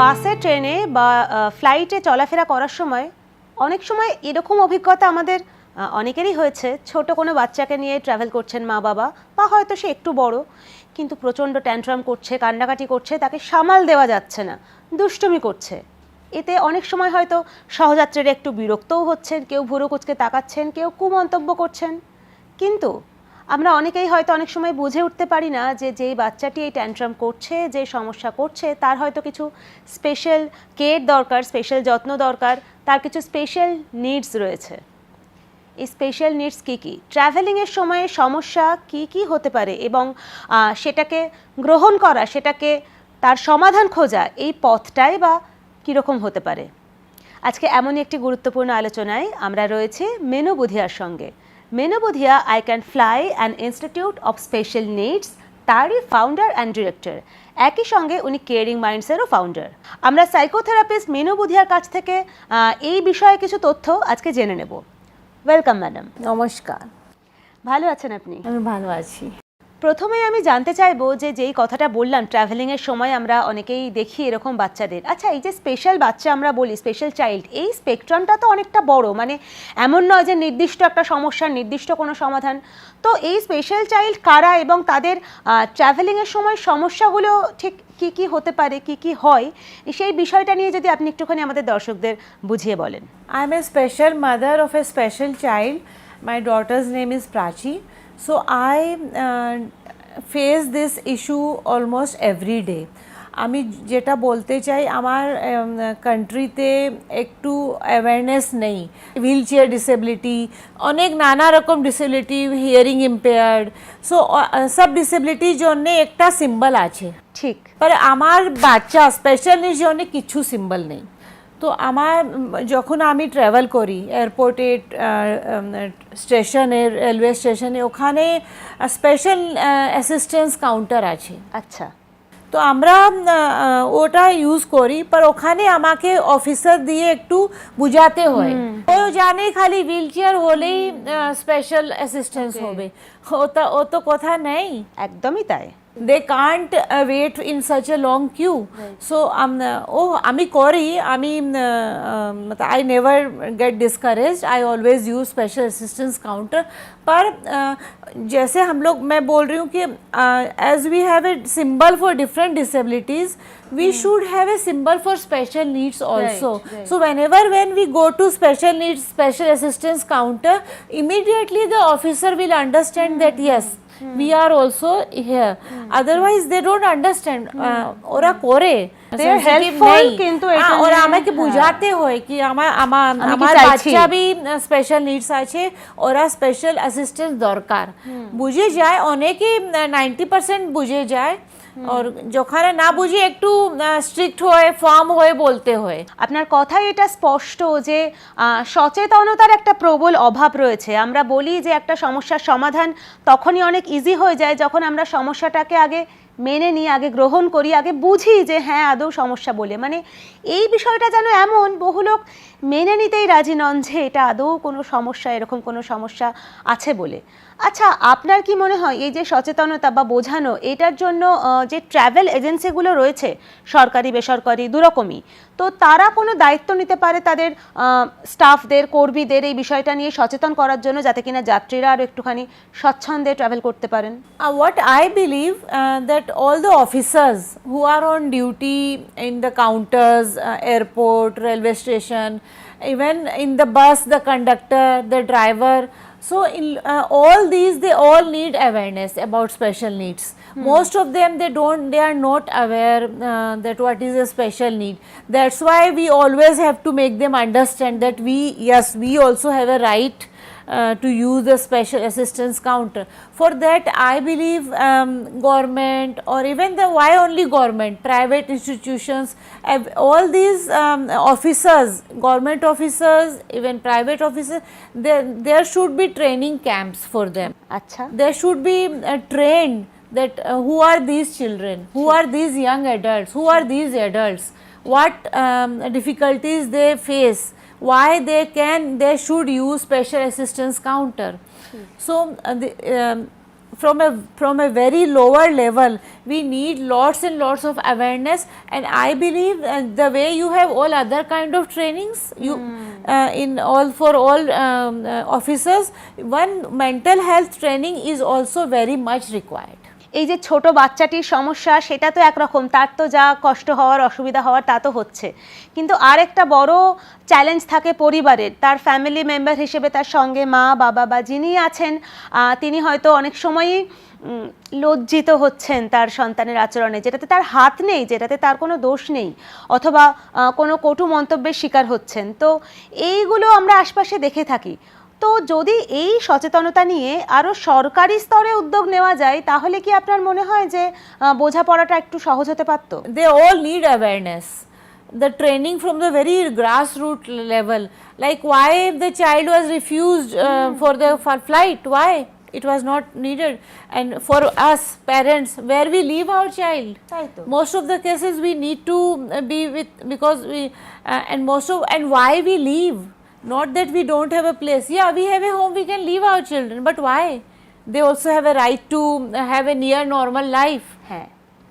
বাসে, ট্রেনে বা ফ্লাইটে চলাফেরা করার সময় অনেক সময় এরকম অভিজ্ঞতা আমাদের অনেকেরই হয়েছে। ছোট কোনো বাচ্চাকে নিয়ে ট্রাভেল করছেন মা বাবা বা হয়তো সে একটু বড়, কিন্তু প্রচণ্ড ট্যান্ট্রাম করছে, কান্নাকাটি করছে, তাকে সামাল দেওয়া যাচ্ছে না, দুষ্টুমি করছে। এতে অনেক সময় হয়তো সহযাত্রীরা একটু বিরক্তও হচ্ছেন, কেউ ভুরো কুচকে তাকাচ্ছেন, কেউ কুমন্তব্য করছেন। কিন্তু আমরা অনেকেই হয়তো অনেক সময় বুঝে উঠতে পারি না যে যেই বাচ্চাটি এই ট্যান্ট্রাম করছে, যে সমস্যা করছে, তার হয়তো কিছু স্পেশাল কেয়ার দরকার স্পেশাল যত্ন দরকার, তার কিছু স্পেশাল নিডস রয়েছে। এই স্পেশাল নিডস কী কী? ট্রাভেলিংয়ের সময়ে সমস্যা কি কি হতে পারে এবং সেটাকে গ্রহণ করা, সেটাকে তার সমাধান খোঁজা, এই পথটাই বা কীরকম হতে পারে? আজকে এমনই একটি গুরুত্বপূর্ণ আলোচনায় আমরা রয়েছি, মেনু বুধিয়ার সঙ্গে। Menu Budhia I can fly and institute of special needs তারই ফাউন্ডার অ্যান্ড ডিরেক্টর একই সঙ্গে উনি কেয়ারিং মাইন্ডসেরও ফাউন্ডার আমরা সাইকোথেরাপিস্ট মেনু বুধিয়ার কাছ থেকে এই বিষয়ে কিছু তথ্য আজকে জেনে নেব। ওয়েলকাম ম্যাডাম নমস্কার। ভালো আছেন আপনি? আমি ভালো আছি। প্রথমে আমি জানতে চাইব যে যেই কথাটা বললাম ট্রাভেলিংয়ের সময় আমরা অনেকেই দেখি এরকম বাচ্চাদের। আচ্ছা এই যে স্পেশাল বাচ্চা আমরা বলি স্পেশাল চাইল্ড এই স্পেকট্রামটা তো অনেকটা বড় মানে এমন নয় যে নির্দিষ্ট একটা সমস্যার নির্দিষ্ট কোনো সমাধান। তো এই স্পেশাল চাইল্ড কারা এবং তাদের ট্রাভেলিংয়ের সময় সমস্যাগুলো ঠিক কি কি হতে পারে, কি কি হয়, সেই বিষয়টা নিয়ে যদি আপনি একটুখানি আমাদের দর্শকদের বুঝিয়ে বলেন। I am a special mother of a special child my daughter's name is Prachi. So I uh, face this issue almost every day. আমি যেটা বলতে চাই আমার কান্ট্রিতে একটু অ্যাওয়ারনেস নেই। হুইল চেয়ার ডিসেবিলিটি অনেক নানা রকম ডিসেবিলিটি হিয়ারিং ইম্পেয়ার্ড সো সব ডিসেবিলিটির জন্য একটা সিম্বল আছে। ঠিক। पर আমার বাচ্চা স্পেশাল নিজ জন্য কিছু সিম্বল নেই। তো আমার যখন আমি ট্রাভেল করি এয়ারপোর্টে স্টেশনে রেলওয়ে স্টেশনে ওখানে স্পেশাল অ্যাসিস্ট্যান্স কাউন্টার আছে। আচ্ছা। তো আমরা ওটা ইউজ করি পর ওখানে আমাকে অফিসার দিয়ে একটু বুঝাতে হয়। ও জানে খালি হুইল চেয়ার হলেই স্পেশাল অ্যাসিস্ট্যান্স হবে। ও তো ও তো কথা নেই। একদমই তাই। they can't uh, wait in such a long queue. Right. So, um, uh, oh, ami I mean, um, uh, um, I never get discouraged. I always use special assistance counter. पर uh, जैसे हम लोग मैं बोल रही हूँ we should have a symbol for special needs also so whenever when we go to special needs special assistance counter immediately the officer will understand hmm. that yes we are also here. Otherwise they don't understand. ওরা করে They are helpful, কিন্তু ওরা আমাকে। বুঝাতে হয় কি আমার আমার আমার বাচ্চা বি স্পেশাল নিডস আছে ওরা স্পেশাল অ্যাসিস্ট্যান্স দরকার বুঝে যায় অনেকেই নাইনটি পার্সেন্ট বুঝে যায় আর যখানে না বুঝে একটু স্ট্রিক্ট হয়ে ফার্ম হয়ে বলতে হয় আপনার কথাই এটা স্পষ্ট যে সচেতনতার একটা প্রবল অভাব রয়েছে। আমরা বলি যে, একটা সমস্যার সমাধান তখনই অনেক ইজি হয়ে যায় যখন আমরা সমস্যাটাকে আগে মেনে নিই, আগে গ্রহণ করি, আগে বুঝি যে হ্যাঁ আদৌ সমস্যা বলে। মানে এই বিষয়টা যেন এমন, বহু লোক মেনে নিতেই রাজি নন যে, এটা আদৌ কোনো সমস্যা, এরকম কোনো সমস্যা আছে বলে। আচ্ছা আপনার কি মনে হয় এই যে সচেতনতা বা বোঝানো এটার জন্য যে ট্রাভেল এজেন্সিগুলো রয়েছে সরকারি বেসরকারি দুরকমই তো তারা কোনো দায়িত্ব নিতে পারে তাদের স্টাফদের কর্মীদের এই বিষয়টা নিয়ে সচেতন করার জন্য যাতে কিনা যাত্রীরা আরও একটুখানি স্বচ্ছন্দে ট্রাভেল করতে পারেন believe uh, that all the officers who are on duty in the counters, uh, airport, railway station, even in the bus, the conductor, the driver. So in uh, all these, they all need awareness about special needs. Most of them, they don't, they are not aware uh, that what is a special need. That's why we always have to make them understand that we, yes, we also have a right uh, to use a special assistance counter. For that I believe um, government or even the why only government, private institutions, all these um, officers, government officers, even private officers, there, there should be training camps for them. Achha. There should be uh, trained that uh, who are these children, who are these young adults, who are these adults, what um, difficulties they face why they can, they should use special assistance counter. So, uh, the, um, from a from a very lower level we need lots and lots of awareness. And i believe uh, the way you have all other kind of trainings you uh, in all for all um, uh, officers one mental health training is also very much required এই যে ছোট বাচ্চাটির সমস্যা, সেটা তো একরকম। তার তো যা কষ্ট হওয়ার, অসুবিধা হওয়ার, তা তো হচ্ছে। কিন্তু আর একটা বড় চ্যালেঞ্জ থাকে পরিবারের। তার ফ্যামিলি মেম্বার হিসেবে তার সঙ্গে মা, বাবা বা যিনি আছেন তিনি হয়তো অনেক সময়ই লজ্জিত হচ্ছেন তার সন্তানের আচরণে, যেটাতে তার হাত নেই, যেটাতে তার কোনো দোষ নেই, অথবা কোনো কটু মন্তব্যের শিকার হচ্ছেন। তো এইগুলো আমরা আশপাশে দেখে থাকি। তো যদি এই সচেতনতা নিয়ে আরও সরকারি স্তরে উদ্যোগ নেওয়া যায় তাহলে কি আপনার মনে হয় যে বোঝাপড়াটা একটু সহজ হতে পারতো? They all need awareness the training from the very grass root level like why the child was refuse for the for flight why it was not needed and for us parents where we leave our child most of the cases we need to be with because we and most of and why we live not that we don't have a place. Yeah we have a home we can leave our children. But why? They also have a right to uh, have a near normal life. হ্যাঁ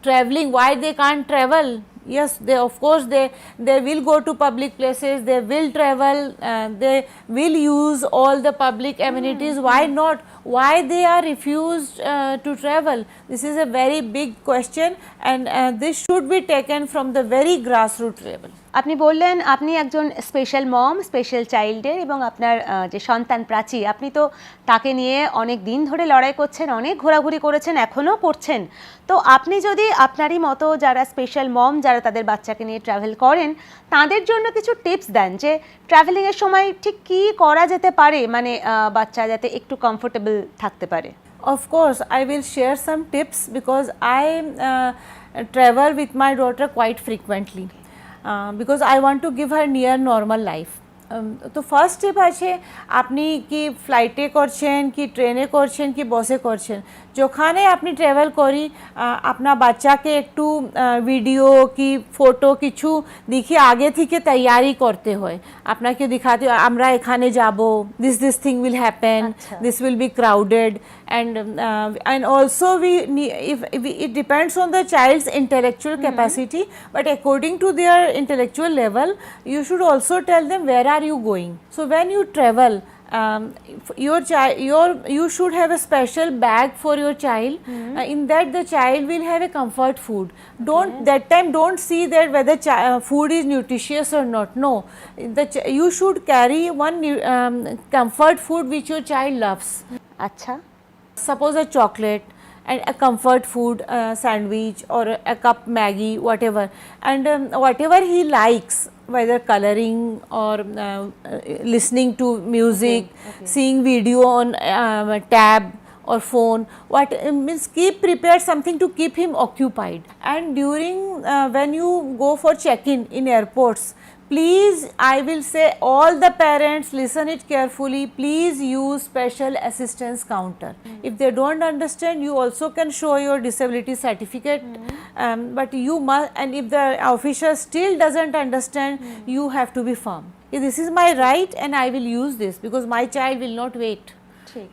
traveling why they can't travel? Yes they of course they they will go to public places they will travel uh, they will use all the public amenities. Why not? Why they are refused uh, to travel? This is a very big question and uh, this should be taken from the very grassroots level আপনি বললেন আপনি একজন special মম special চাইল্ডের এবং আপনার যে সন্তান প্রাচী আপনি তো তাকে নিয়ে অনেক দিন ধরে লড়াই করছেন অনেক ঘোরাঘুরি করেছেন এখনও করছেন। তো আপনি যদি আপনারই মতো যারা স্পেশাল মম যারা তাদের বাচ্চাকে নিয়ে ট্রাভেল করেন তাদের জন্য কিছু টিপস দেন যে ট্রাভেলিংয়ের সময় ঠিক কী করা যেতে পারে মানে বাচ্চা যাতে একটু কমফোর্টেবল থাকতে পারে? I will share some tips because I uh, travel with my daughter quite frequently. Uh, I want to give her near normal life. Um, তো ফার্স্ট স্টেপ আছে আপনি কি ফ্লাইটে করছেন কি ট্রেনে করছেন কি বসে করছেন যেখানে আপনি ট্রাভেল করি আহ, আপনার বাচ্চাকে একটু ভিডিও কি ফটো কিছু দেখি আগে থেকে তৈয়ারি করতে হয় আপনাকে দেখাতে হয়, আমরা এখানে যাব this this thing will happen আচ্ছা। this will be crowded and um, uh, and also we need if, if we, it depends on the child's intellectual capacity but according to their intellectual level you should also tell them where are you going so when you travel um, your child your you should have a special bag for your child. Mm -hmm. uh, in that the child will have a comfort food. Don't okay. that time don't see that whether uh, food is nutritious or not. No. The you should carry one um, comfort food which your child loves. Acha. Suppose a chocolate and a comfort food uh, sandwich or a, a cup maggie whatever. And um, whatever he likes whether coloring or uh, uh, listening to music seeing video on um, tab or phone what uh, means keep prepared something to keep him occupied. And during uh, when you go for check-in in airports please i will say all the parents listen it carefully. Please use special assistance counter. If they don't understand you also can show your disability certificate. Um, but you must and if the officer still doesn't understand you have to be firm. "Yeah, this is my right and i will use this because my child will not wait.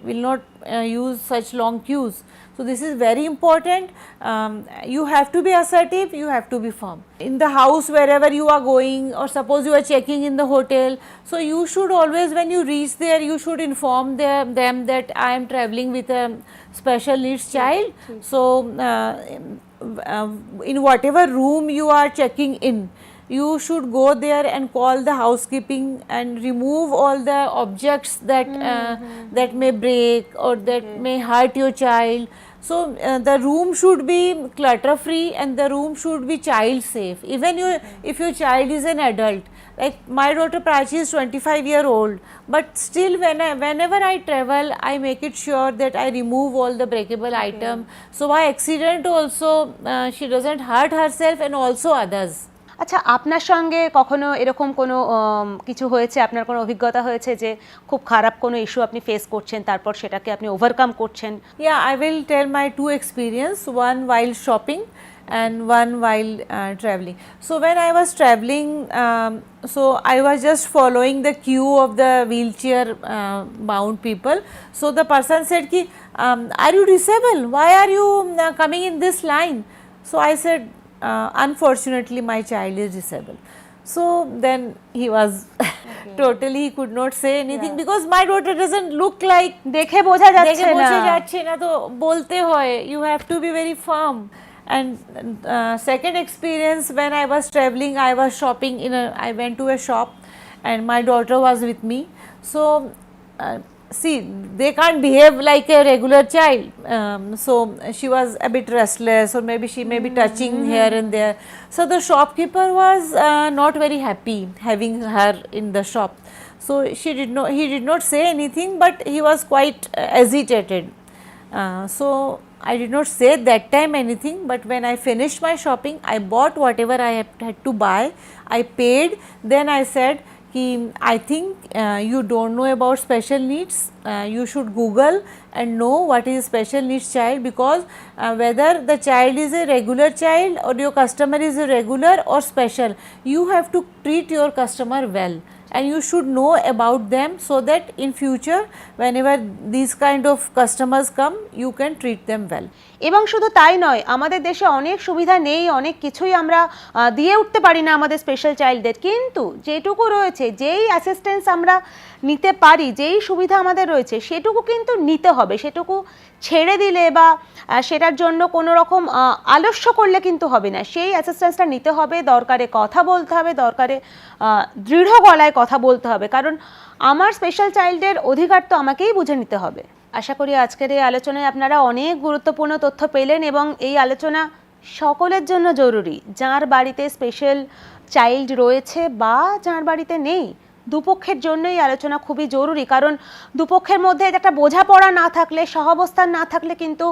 will not uh, use such long queues. So this is very important. Um, you have to be assertive. You have to be firm. In the house, wherever you are going, or suppose you are checking in the hotel, so you should always, when you reach there, you should inform them, them that I am traveling with a special needs child. So uh, uh, in whatever room you are checking in, you should go there and call the housekeeping and remove all the objects that uh, that may break or that may hurt your child so uh, the room should be clutter free and the room should be child safe. Even your if your child is an adult like my daughter Prachi is 25 year old but still when I, whenever I travel I make it sure that I remove all the breakable item. So by accident also uh, she doesn't hurt herself and also others আচ্ছা আপনার সঙ্গে কখনো এরকম কোনো কিছু হয়েছে? আপনার কোনো অভিজ্ঞতা হয়েছে যে খুব খারাপ কোনো ইস্যু আপনি ফেস করছেন, তারপর সেটাকে আপনি ওভারকাম করছেন? Yeah I will tell my two experience one while shopping and one while travelling so when I was travelling so I was just following the queue of the wheelchair bound people so the person said কি are you disable why are you coming in this line so I said uh, unfortunately my child is disabled. So then he was totally he could not say anything because my daughter doesn't look like দেখে বোঝা দেখে যাচ্ছে বোঝা না যাচ্ছে না তো বলতে হয় you have to be very firm and uh, second experience when i was traveling i was shopping in a i went to a shop and my daughter was with me so uh, see they can't behave like a regular child. Um, so she was a bit restless or maybe she may be touching here and there. So the shopkeeper was uh, not very happy having her in the shop. So she did not he did not say anything but he was quite uh, agitated. Uh, so I did not say that time anything, but when I finished my shopping, I bought whatever I had, had to buy. I paid. Then I said, "Ki, I think uh, you don't know about special needs. Uh, you should Google and know what is special needs child because uh, whether the child is a regular child or your customer is a regular or special, you have to treat your customer well and you should know about them so that in future, whenever these kind of customers come, you can treat them well. এবং শুধু তাই নয়, আমাদের দেশে অনেক সুবিধা নেই, অনেক কিছুই আমরা দিয়ে উঠতে পারি না আমাদের স্পেশাল চাইল্ডদের কিন্তু যেটুকু রয়েছে, যেই অ্যাসিস্ট্যান্স আমরা নিতে পারি, যেই সুবিধা আমাদের রয়েছে, সেটুকু কিন্তু নিতে হবে, সেটুকু ছেড়ে দিলে বা সেটার জন্য কোনো রকম আলস্য করলে কিন্তু হবে না। সেই অ্যাসিস্ট্যান্সটা নিতে হবে, দরকারে কথা বলতে হবে, দরকারে দৃঢ় গলায় কথা বলতে হবে। কারণ আমার স্পেশাল চাইল্ডের অধিকার তো আমাকেই বুঝে নিতে হবে। আশা করি আজকের এই আলোচনায় আপনারা অনেক গুরুত্বপূর্ণ তথ্য পেলেন এবং এই আলোচনা সকলের জন্য জরুরি। যার বাড়িতে স্পেশাল চাইল্ড রয়েছে বা যার বাড়িতে নেই দুপক্ষের জন্য এই আলোচনা খুবই জরুরি। কারণ দুপক্ষের মধ্যে একটা বোঝাপড়া না থাকলে, সহাবস্থান না থাকলে কিন্তু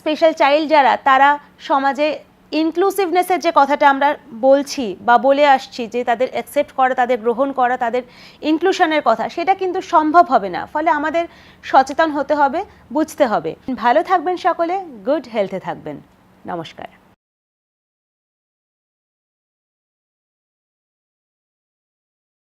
স্পেশাল চাইল্ড যারা, তারা সমাজে ইনক্লুসিভনেসের যে কথাটা আমরা বলছি বা বলে আসছি, যে তাদের অ্যাকসেপ্ট করা, তাদের গ্রহণ করা, তাদের ইনক্লুশনের কথা, সেটা কিন্তু সম্ভব হবে না। ফলে আমাদের সচেতন হতে হবে, বুঝতে হবে। ভালো থাকবেন সকলে গুড হেলথে থাকবেন। নমস্কার।